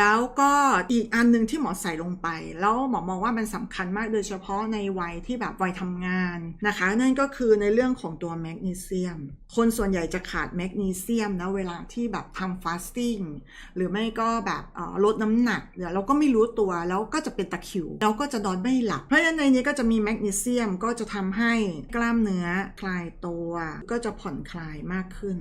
แล้วก็อีกอันหนึ่งที่หมอใส่ลงไป แล้วหมอมองว่ามันสำคัญมากโดยเฉพาะในวัยที่แบบวัยทำงานนะคะ นั่นก็คือในเรื่องของตัวแมกนีเซียม คนส่วนใหญ่จะขาดแมกนีเซียมนะเวลาที่แบบทำฟาสติ้งหรือไม่ก็แบบลดน้ำหนักเดี๋ยวเราก็ไม่รู้ตัวแล้วก็จะเป็นตะคิวแล้วก็จะนอนไม่หลับ เพราะฉะนั้นในนี้ก็จะมีแมกนีเซียมก็จะทำให้กล้ามเนื้อคลายตัว ก็จะผ่อนคลายมากขึ้น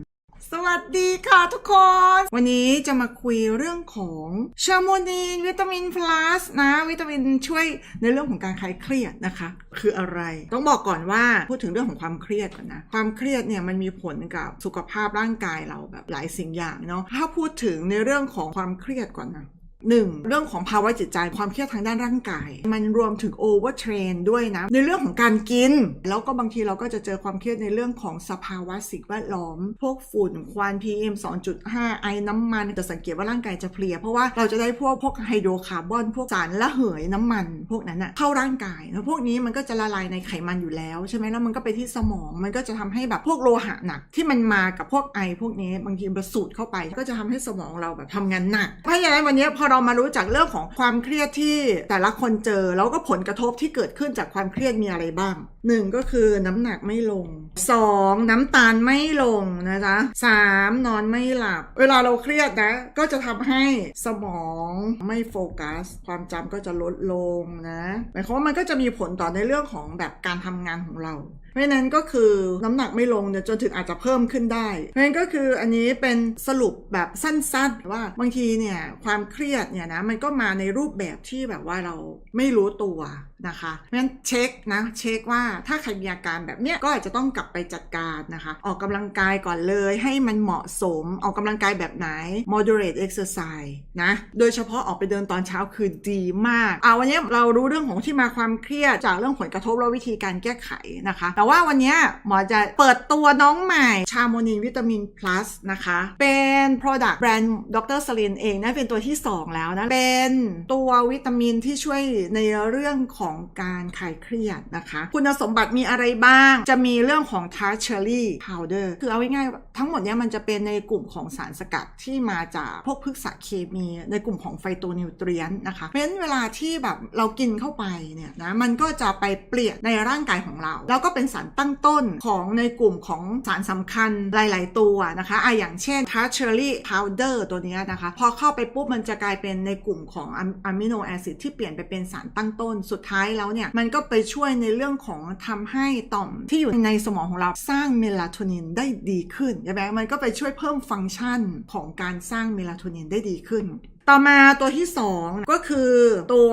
สวัสดีค่ะทุกคน วันนี้จะมาคุยเรื่องของชาโมนีนวิตามินพลัสนะ วิตามินช่วยในเรื่องของการคลายเครียดนะคะ คืออะไร ต้องบอกก่อนว่าพูดถึงเรื่องของความเครียดก่อนนะ ความเครียดเนี่ยมันมีผลกับสุขภาพร่างกายเราแบบหลายสิ่งอย่างเนาะถ้าพูดถึงในเรื่องของความเครียดก่อนนะ หนึ่งเรื่องของภาวะจิตใจความเครียดทางด้านร่างกาย มันรวมถึงโอเวอร์เทรนด้วยนะ ในเรื่องของการกิน แล้วก็บางทีเราก็จะเจอความเครียดในเรื่องของสภาวะสิ่งแวดล้อม พวกฝุ่นควัน PM 2.5 ไอน้ำมันจะสังเกตว่าร่างกายจะเพลีย เพราะว่าเราจะได้พวกพวกไฮโดรคาร์บอนพวกสารละเหยน้ำมัน พวกนั้นอะเข้าร่างกายแล้วพวกนี้มันก็จะละลายในไขมันอยู่แล้วใช่ไหมแล้วมันก็ไปที่สมองมันก็จะทำให้แบบพวกโลหะหนักที่มันมากับพวกไอพวกนี้บางทีมันสูดเข้าไป ก็จะทำให้สมองเราแบบทำงานหนักเพราะฉะนั้นวันนี้พอเรามารู้จักเรื่องของความเครียดที่แต่ละคนเจอ แล้วก็ผลกระทบที่เกิดขึ้นจากความเครียดมีอะไรบ้างหนึ่งก็คือน้ำหนักไม่ลงสองน้ำตาลไม่ลงนะจ๊ะสามนอนไม่หลับ เวลาเราเครียดนะ ก็จะทำให้สมองไม่โฟกัส ความจำก็จะลดลงนะหมายความว่ามันก็จะมีผลต่อในเรื่องของแบบการทำงานของเราเพราะนั้นก็คือน้ำหนักไม่ลงเนี่ยจนถึงอาจจะเพิ่มขึ้นได้เพราะฉะนั้นก็คืออันนี้เป็นสรุปแบบสั้นๆว่าบางทีเนี่ยความเครียดเนี่ยนะมันก็มาในรูปแบบที่แบบว่าเราไม่รู้ตัวนะคะเพราะฉะนั้นเช็คนะเช็คว่าถ้าใครมีอาการแบบเนี้ยก็อาจจะต้องกลับไปจัดการนะคะ ออกกำลังกายก่อนเลย ให้มันเหมาะสมออกกำลังกายแบบไหน moderate exercise นะโดยเฉพาะออกไปเดินตอนเช้าคือดีมากเอาวันนี้เรารู้เรื่องของที่มาความเครียดจากเรื่องผลกระทบและวิธีการแก้ไขนะคะ แต่ว่าวันนี้หมอจะเปิดตัวน้องใหม่ ชาโมนินวิตามิน plus นะคะ เป็น product แบรนด์ดรสลินเองนะเป็นตัวที่ 2แล้วนะ เป็นตัววิตามินที่ช่วยในเรื่องของการคลายเครียดนะคะ คุณสมบัติมีอะไรบ้าง จะมีเรื่องของ t a r c h e r y powder คือเอาง่ายๆทั้งหมดเนี้ยมันจะเป็นในกลุ่มของสารสกัดที่มาจากพวกพฤกษเคมีในกลุ่มของไฟโตนิวเทรียนนะคะ เพราะฉะนั้นเวลาที่แบบเรากินเข้าไปเนี่ยนะมันก็จะไปเปลี่ยนในร่างกายของเรา แล้วก็เป็นสารตั้งต้นของในกลุ่มของสารสำคัญหลาย ๆ ตัวนะคะอะอย่างเช่น t a r c h e r y powder ตัวเนี้ยนะคะ พอเข้าไปปุ๊บมันจะกลายเป็นในกลุ่มของอะมิโนแอซิดที่เปลี่ยนไปเป็นสารตั้งต้น สุดท้ายแล้วเนี่ย มันก็ไปช่วยในเรื่องของทำให้ต่อมที่อยู่ในสมองของเราสร้างเมลาโทนินได้ดีขึ้นใช่ไหมมันก็ไปช่วยเพิ่มฟังก์ชันของการสร้างเมลาโทนินได้ดีขึ้น ต่อมาตัวที่ 2 ก็คือตัว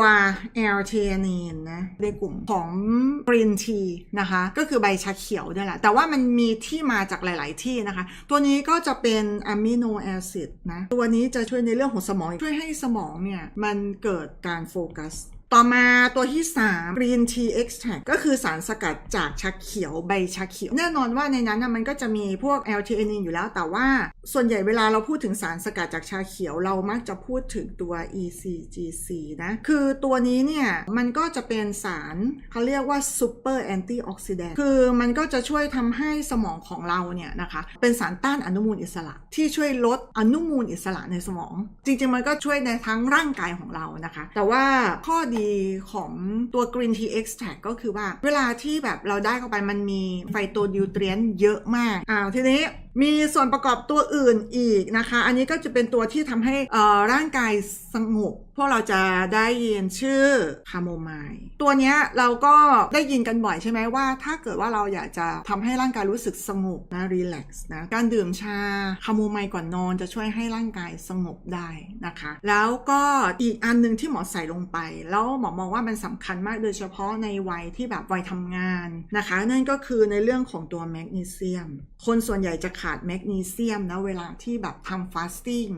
l t h e a n i n นะในกลุ่มของ Green Tea นะคะ ก็คือใบชาเขียวนี่แหละ แต่ว่ามันมีที่มาจากหลาย ๆ ที่นะคะ ตัวนี้ก็จะเป็นอะมิโนแอซิดนะ ตัวนี้จะช่วยในเรื่องของสมอง ช่วยให้สมองเนี่ย มันเกิดการโฟกัส ต่อมาตัวที่ 3 Green Tea Extract ก็คือสารสกัดจากชาเขียวใบชาเขียว แน่นอนว่าในนั้นนะมันก็จะมีพวก l t h e a n i n อยู่แล้ว แต่ว่าส่วนใหญ่เวลาเราพูดถึงสารสกัดจากชาเขียวเรามักจะพูดถึงตัว ECGC นะ คือตัวนี้เนี่ย มันก็จะเป็นสารเขาเรียกว่า Super Antioxidant คือมันก็จะช่วยทำให้สมองของเราเนี่ยนะคะ เป็นสารต้านอนุมูลอิสระ ที่ช่วยลดอนุมูลอิสระในสมอง จริงๆมันก็ช่วยในทั้งร่างกายของเรานะคะ แต่ว่าข้อดีของตัว Green Tea Extract ก็คือว่า เวลาที่แบบเราได้เข้าไปมันมีไฟโตดิวเทรียนเยอะมากอ่าทีนี้มีส่วนประกอบตัวอื่นอีกนะคะ อันนี้ก็จะเป็นตัวที่ทำให้ร่างกายสงบ พวกเราจะได้ยินชื่อคาโมไมล์ตัวนี้เราก็ได้ยินกันบ่อยใช่ไหมว่า ถ้าเกิดว่าเราอยากจะทำให้ร่างกายรู้สึกสงบนะรีแลกซ์นะการดื่มชาคาโมไมล์ก่อนนอนจะช่วยให้ร่างกายสงบได้นะคะ แล้วก็อีกอันหนึงที่หมอใส่ลงไป แล้วหมอมองว่ามันสำคัญมากโดยเฉพาะในวัยที่แบบวัยทำงานนะคะ นั่นก็คือในเรื่องของตัวแมกนีเซียม คนส่วนใหญ่จะขาดแมกนีเซียมนะเวลาที่แบบทำฟาสติ้ง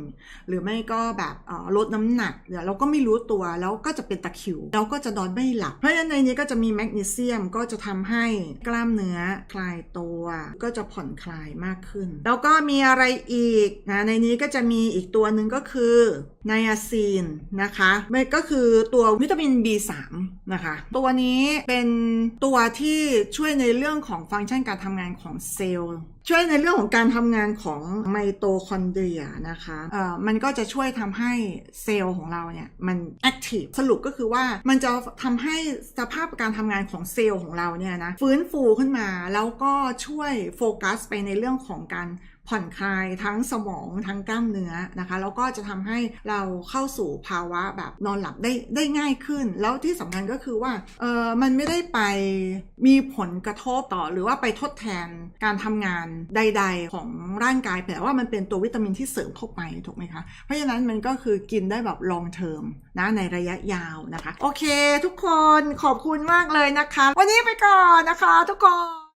หรือไม่ก็แบบลดน้ำหนักเดี๋ยวเราก็ไม่รู้ตัวแล้วก็จะเป็นตะคริวแล้วก็จะนอนไม่หลับ เพราะฉะนั้นในนี้ก็จะมีแมกนีเซียมก็จะทำให้กล้ามเนื้อคลายตัวก็จะผ่อนคลายมากขึ้น แล้วก็มีอะไรอีกนะในนี้ก็จะมีอีกตัวหนึ่งก็คือไนอาซีนนะคะมันก็คือตัววิตามิน B3 นะคะ ตัวนี้เป็นตัวที่ช่วยในเรื่องของฟังก์ชันการทำงานของเซลล์ ช่วยในเรื่องของการทำงานของไมโตคอนเดรียนะคะเอ่อมันก็จะช่วยทำให้เซลล์ของเราเนี่ยมันแอคทีฟสรุปก็คือว่ามันจะทำให้สภาพการทำงานของเซลล์ของเราเนี่ยนะฟื้นฟูขึ้นมาแล้วก็ช่วยโฟกัสไปในเรื่องของการ ผ่อนคลายทั้งสมองทั้งกล้ามเนื้อนะคะแล้วก็จะทำให้เราเข้าสู่ภาวะแบบนอนหลับได้ได้ง่ายขึ้น แล้วที่สำคัญก็คือว่าเออมันไม่ได้ไปมีผลกระทบต่อ หรือว่าไปทดแทนการทำงานใด ๆ ของร่างกายแต่ว่ามันเป็นตัววิตามินที่เสริมเข้าไปถูกไหมคะเพราะฉะนั้นมันก็คือกินได้แบบ long term นะในระยะยาวนะคะ โอเค ทุกคนขอบคุณมากเลยนะคะ วันนี้ไปก่อนนะคะ ทุกคน